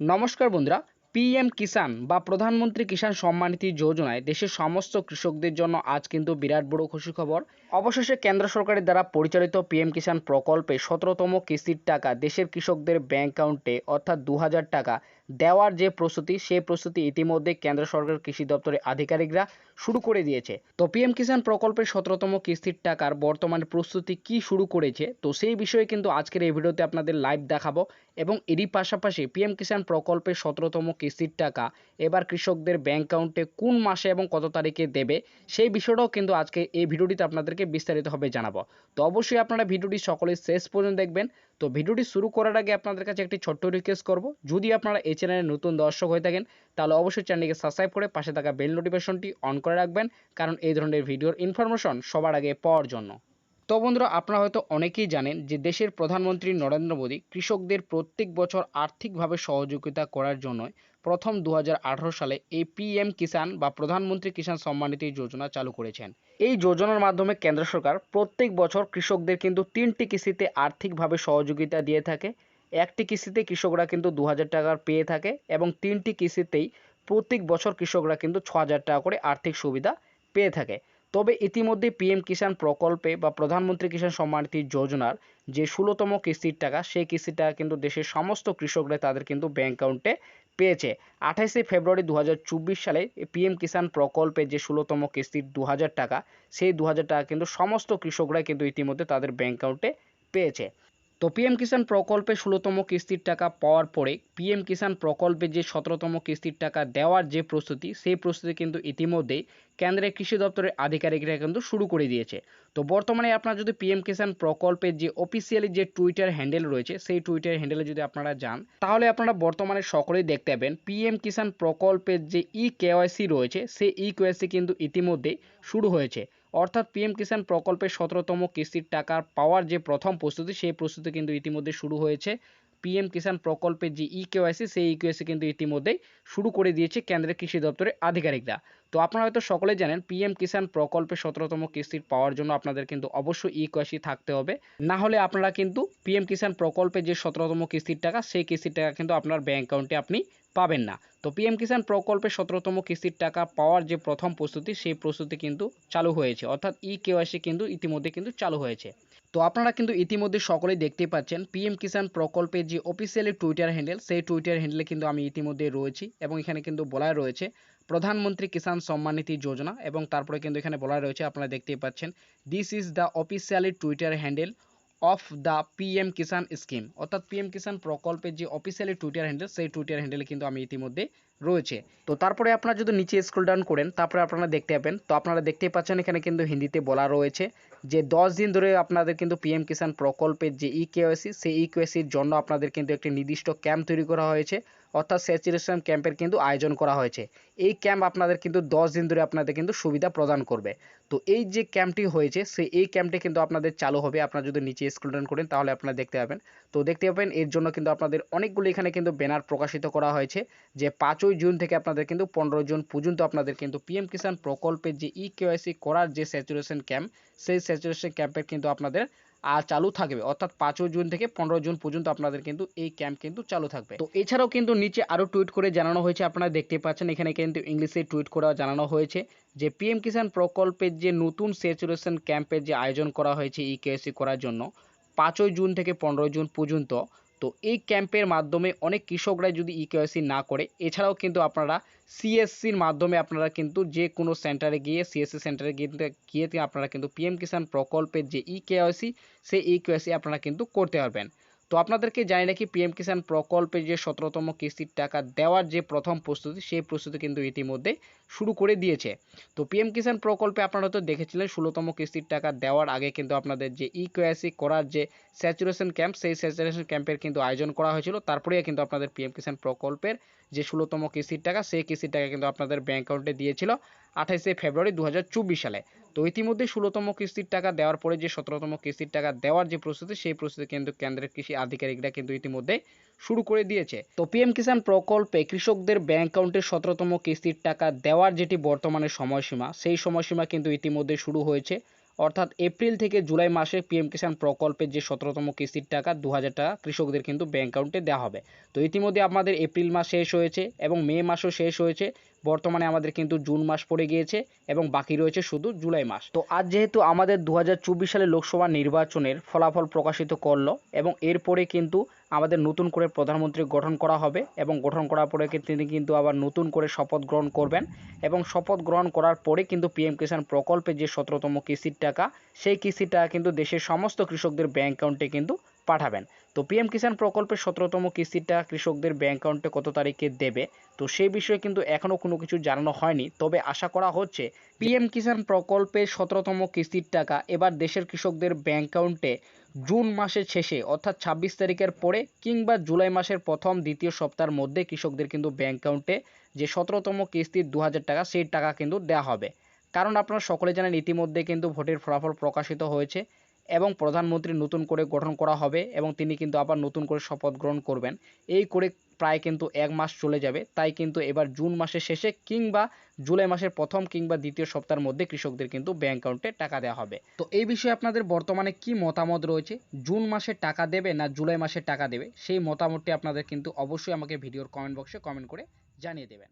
নমস্কার বন্ধুরা পিএম কিষাণ বা প্রধানমন্ত্রী কিষাণ সম্মানিধি যোজনায় দেশের সমস্ত কৃষকদের জন্য আজ কিন্তু বিরাট বড় খুশি খবর। অবশেষে কেন্দ্র সরকারের দ্বারা পরিচালিত পিএম কিষাণ প্রকল্পে সতেরোতম কিস্তির টাকা দেশের কৃষকদের ব্যাংক অ্যাকাউন্টে, অর্থাৎ দু হাজার টাকা, দেওয়ার যে প্রস্তুতি, সেই প্রস্তুতি ইতিমধ্যে কেন্দ্র সরকার কৃষি দপ্তরের আধিকারিকরা শুরু করে দিয়েছে। তো পিএম কিষাণ প্রকল্পের সতেরোতম কিস্তির টাকার বর্তমানে প্রস্তুতি কি শুরু করেছে? তো সেই বিষয়ে কিন্তু আজকের এই ভিডিওতে আপনাদের লাইভ দেখাবো। এবং এরই পাশাপাশি পিএম কিষাণ প্রকল্পের সতেরোতম কিস্তির টাকা। এবার কৃষকদের ব্যাংক অ্যাকাউন্টে কোন মাসে এবং কত তারিখে দেবে, সেই বিষয়টাও কিন্তু আজকে এই ভিডিওটিতে আপনাদেরকে বিস্তারিতভাবে জানাব। তো অবশ্যই আপনারা ভিডিওটি সকলে শেষ পর্যন্ত দেখবেন। তো ভিডিওটি শুরু করার আগে আপনাদের কাছে একটি ছোট্ট রিকোয়েস্ট করব। যদি আপনারা এই চ্যানেলে নতুন দর্শক হয়ে থাকেন, তাহলে অবশ্যই চ্যানেলটিকে সাবস্ক্রাইব করে পাশে থাকা বেল নোটিফিকেশনটি অন করে রাখবেন, কারণ এই ধরনের ভিডিওর ইনফরমেশন সবার আগে পাওয়ার জন্য। তো বন্ধুরা, আপনারা হয়তো অনেকেই জানেন যে দেশের প্রধানমন্ত্রী নরেন্দ্র মোদী কৃষকদের প্রত্যেক বছর আর্থিকভাবে সহযোগিতা করার জন্য প্রথম দু হাজার আঠারো সালে এই পিএম কিষাণ বা প্রধানমন্ত্রী কিষাণ সম্মানিধি যোজনা চালু করেছেন। এই যোজনার মাধ্যমে কেন্দ্র সরকার প্রত্যেক বছর কৃষকদের কিন্তু তিনটি কিস্তিতে আর্থিকভাবে সহযোগিতা দিয়ে থাকে। একটি কিস্তিতে কৃষকরা কিন্তু দু হাজার টাকার পেয়ে থাকে এবং তিনটি কিস্তিতেই প্রত্যেক বছর কৃষকরা কিন্তু ছ টাকা করে আর্থিক সুবিধা পেয়ে থাকে। তবে ইতিমধ্যে পিএম কিষাণ প্রকল্পে বা প্রধানমন্ত্রী কিষাণ সম্মানিধি যোজনার যে ষোলোতম কিস্তির টাকা, সেই কিস্তির টাকা কিন্তু দেশের সমস্ত কৃষকরা তাদের কিন্তু ব্যাঙ্ক অ্যাকাউন্টে পেয়েছে। আঠাশে ফেব্রুয়ারি দু হাজার চব্বিশ সালে পিএম কিষাণ প্রকল্পে যে ষোলোতম কিস্তির দু হাজার টাকা, সেই দু হাজার টাকা কিন্তু সমস্ত কৃষকরা কিন্তু ইতিমধ্যে তাদের ব্যাঙ্ক অ্যাকাউন্টে পেয়েছে। তো পিএম কিষাণ প্রকল্পে ষোলোতম কিস্তির টাকা পাওয়ার পরে পিএম কিষাণ প্রকল্পে যে সতেরোতম কিস্তির টাকা দেওয়ার যে প্রস্তুতি, সেই প্রস্তুতি কিন্তু ইতিমধ্যেই কেন্দ্রের কৃষি দপ্তরের আধিকারিকরা কিন্তু শুরু করে দিয়েছে। তো বর্তমানে আপনারা যদি পিএম কিষাণ প্রকল্পের যে অফিসিয়ালি যে টুইটার হ্যান্ডেল রয়েছে, সেই টুইটার হ্যান্ডেলে যদি আপনারা যান, তাহলে আপনারা বর্তমানে সকলেই দেখতে পাবেন পিএম কিষাণ প্রকল্পের যে ই কেওয়াইসি রয়েছে, সেই ই কেওয়াইসি কিন্তু ইতিমধ্যেই শুরু হয়েছে। অর্থাৎ পিএম কিষাণ প্রকল্পের সতেরোতম কিস্তির টাকা পাওয়ার যে প্রথম প্রস্তুতি, সেই প্রস্তুতি কিন্তু ইতিমধ্যে শুরু হয়েছে। পিএম কিষাণ প্রকল্পের যে ই কেওয়াইসি সেই ই কেওয়াইসি কিন্তু ইতিমধ্যেই শুরু করে দিয়েছে কেন্দ্রের কৃষি দপ্তরের আধিকারিকরা। তো আপনারা হয়তো সকলে জানেন, পিএম কিষাণ প্রকল্পের সতেরোতম কিস্তির পাওয়ার জন্য আপনাদের কিন্তু অবশ্যই ই কেওয়াইসি থাকতে হবে। না হলে আপনারা কিন্তু পিএম কিষাণ প্রকল্পের যে সতেরোতম কিস্তির টাকা, সেই কিস্তির টাকা কিন্তু আপনার ব্যাংক অ্যাকাউন্টে আপনি পাবেন না। তো পিএম কিষাণ প্রকল্পে সতেরোতম কিস্তির টাকা পাওয়ার যে প্রথম প্রস্তুতি, সেই প্রস্তুতি কিন্তু চালু হয়েছে। অর্থাৎ ই কেওয়াইসি কিন্তু ইতিমধ্যে কিন্তু চালু হয়েছে। তো আপনারা কিন্তু ইতিমধ্যে সকলেই দেখতে পাচ্ছেন পিএম কিষাণ প্রকল্পের যে অফিসিয়ালি টুইটার হ্যান্ডেল সেই টুইটার হ্যান্ডেলে কিন্তু আমি ইতিমধ্যে রয়েছি এবং এখানে কিন্তু বলা রয়েছে, প্রধানমন্ত্রী কিষাণ সম্মানিধি যোজনা এবং তারপরে কিন্তু এখানে বলা রয়েছে, আপনারা দেখতেই পাচ্ছেন this is the officially Twitter handle of the PM Kisan scheme অর্থাৎ পিএম কিষাণ প্রকল্পের যে অফিসিয়ালি টুইটার হ্যান্ডেল সেই টুইটার হ্যান্ডেলে কিন্তু আমি ইতিমধ্যে রয়েছে। তো তারপরে আপনারা যদি নিচে স্ক্রল ডাউন করেন, তারপরে আপনারা দেখতে পাবেন। তো আপনারা দেখতেই পাচ্ছেন, এখানে কিন্তু হিন্দিতে বলা রয়েছে যে দশ দিন ধরে আপনাদের কিন্তু পিএম কিষাণ প্রকল্পের যে ই কেওয়াইসি সেই ই কেওয়াইসির জন্য আপনাদের কিন্তু একটি নির্দিষ্ট ক্যাম্প তৈরি করা হয়েছে। অর্থাৎ স্যাচুরেশন ক্যাম্পের কিন্তু আয়োজন করা হয়েছে। এই ক্যাম্প আপনাদের কিন্তু দশ দিন ধরে আপনাদের কিন্তু সুবিধা প্রদান করবে। তো এই যে ক্যাম্পটি হয়েছে, সেই এই ক্যাম্পটি কিন্তু আপনাদের চালু হবে। আপনারা যদি নিচে স্ক্রল ডাউন করেন, তাহলে আপনারা দেখতে পাবেন। তো দেখতে পাবেন, এর জন্য কিন্তু আপনাদের অনেকগুলো এখানে কিন্তু ব্যানার প্রকাশিত করা হয়েছে, যে পাঁচই জুন থেকে আপনাদের কিন্তু পনেরো জুন পর্যন্ত আপনাদের কিন্তু পিএম কিষাণ প্রকল্পের যে ই কেওয়াইসি করার যে স্যাচুরেশন ক্যাম্প সেই স্যাচুরেশন ক্যাম্পের কিন্তু আপনাদের চালু থাকবে, অর্থাৎ পাঁচই জুন থেকে পনেরো জুন পর্যন্ত আপনাদের কিন্তু এই ক্যাম্প কিন্তু চালু থাকবে। তো এছাড়াও কিন্তু নিচে আরও টুইট করে জানানো হয়েছে, আপনারা দেখতে পাচ্ছেন, এখানে কিন্তু ইংলিশে টুইট করা জানানো হয়েছে যে পিএম কিষাণ প্রকল্পের যে নতুন স্যাচুরেশন ক্যাম্পের যে আয়োজন করা হয়েছে ই কেএসি করার জন্য, পাঁচই জুন থেকে পনেরোই জুন পর্যন্ত তো এই ক্যাম্পের মাধ্যমে অনেক কৃষকরা যদি ই কেওয়াইসি না করে, এছাড়াও কিন্তু আপনারা সিএসসির মাধ্যমে আপনারা কিন্তু যে কোনো সেন্টারে গিয়ে সিএসসি সেন্টারে গিয়ে গিয়ে আপনারা কিন্তু পিএম কিষাণ প্রকল্পের যে ই কেওয়াইসি সেই ই কেওয়াইসি আপনারা কিন্তু করতে পারবেন। তো আপনাদেরকে জানি রাখি পিএম কিষাণ প্রকল্পের যে সতেরোতম কিস্তির টাকা দেওয়ার যে প্রথম প্রস্তুতি, সেই প্রস্তুতি কিন্তু ইতিমধ্যে শুরু করে দিয়েছে। তো পিএম কিষাণ প্রকল্পে আপনারা তো দেখেছিলেন, ষোলোতম কিস্তির টাকা দেওয়ার আগে কিন্তু আপনাদের যে ই কেওয়াইসি করার যে স্যাচুরেশন ক্যাম্প সেই স্যাচুরেশন ক্যাম্পের কিন্তু আয়োজন করা হয়েছিল। তারপরেই কিন্তু আপনাদের পিএম কিষাণ প্রকল্পের যে ষোলোতম কিস্তির টাকা, সেই কিস্তির টাকা কিন্তু আপনাদের ব্যাঙ্ক অ্যাকাউন্টে দিয়েছিল আঠাইশে ফেব্রুয়ারি দু হাজার চব্বিশ সালে। তো ইতিমধ্যে ষোলোতম কিস্তির টাকা দেওয়ার পরে যে সতেরোতম কিস্তির টাকা দেওয়ার যে প্রস্তুতি, সেই প্রস্তুতি কিন্তু কেন্দ্রের কৃষি আধিকারিকরা কিন্তু ইতিমধ্যে শুরু করে দিয়েছে। তো পিএম কিষাণ প্রকল্পে কৃষকদের ব্যাংক অ্যাকাউন্টে সতেরোতম কিস্তির টাকা দেওয়ার যেটি বর্তমানে সময়সীমা, সেই সময়সীমা কিন্তু ইতিমধ্যে শুরু হয়েছে। অর্থাৎ এপ্রিল থেকে জুলাই মাসে পিএম কিষাণ প্রকল্পের যে সতেরোতম কিস্তির টাকা দু হাজার টাকা কৃষকদের কিন্তু ব্যাঙ্ক অ্যাকাউন্টে দেওয়া হবে। তো ইতিমধ্যে আমাদের এপ্রিল মাস শেষ হয়েছে এবং মে মাসও শেষ হয়েছে। বর্তমানে আমাদের কিন্তু জুন মাস পড়ে গিয়েছে এবং বাকি রয়েছে শুধু জুলাই মাস। তো আজ যেহেতু আমাদের দু হাজার চব্বিশ সালে লোকসভা নির্বাচনের ফলাফল প্রকাশিত করল এবং এরপরে কিন্তু আমাদের নতুন করে প্রধানমন্ত্রী গঠন করা হবে এবং গঠন করার পরে তিনি কিন্তু আবার নতুন করে শপথ গ্রহণ করবেন এবং শপথ গ্রহণ করার পরে কিন্তু পিএম কিষাণ প্রকল্পে যে সতেরোতম কিস্তির টাকা, সেই কিস্তির টাকা কিন্তু দেশের সমস্ত কৃষকদের ব্যাঙ্ক অ্যাকাউন্টে কিন্তু পাঠাবেন। তো পিএম কিষাণ প্রকল্পের সতেরোতম কিস্তির টাকা কৃষকদের ব্যাঙ্ক অ্যাকাউন্টে কত তারিখে দেবে? তো সেই বিষয়ে কিন্তু এখনও কোনো কিছু জানানো হয়নি। তবে আশা করা হচ্ছে পিএম কিষাণ প্রকল্পের সতেরোতম কিস্তির টাকা এবার দেশের কৃষকদের ব্যাঙ্ক অ্যাকাউন্টে জুন মাসের শেষে, অর্থাৎ ছাব্বিশ তারিখের পরে কিংবা জুলাই মাসের প্রথম দ্বিতীয় সপ্তাহের মধ্যে কৃষকদের কিন্তু ব্যাঙ্ক অ্যাকাউন্টে যে সতেরোতম কিস্তির দু হাজার টাকা, সেই টাকা কিন্তু দেওয়া হবে। কারণ আপনারা সকলে জানেন ইতিমধ্যে কিন্তু ভোটের ফলাফল প্রকাশিত হয়েছে। এবং প্রধানমন্ত্রী নতুন করে গঠন করা হবে এবং তিনি কিন্তু আবার নতুন করে শপথ গ্রহণ করবেন। এই করে প্রায় কিন্তু এক মাস চলে যাবে। তাই কিন্তু এবার জুন মাসের শেষে কিংবা জুলাই মাসের প্রথম কিংবা দ্বিতীয় সপ্তাহের মধ্যে কৃষকদের কিন্তু ব্যাঙ্ক অ্যাকাউন্টে টাকা দেওয়া হবে। তো এই বিষয়ে আপনাদের বর্তমানে কি মতামত রয়েছে? জুন মাসে টাকা দেবে না জুলাই মাসে টাকা দেবে? সেই মতামতটি আপনাদের কিন্তু অবশ্যই আমাকে ভিডিওর কমেন্ট বক্সে কমেন্ট করে জানিয়ে দেবেন।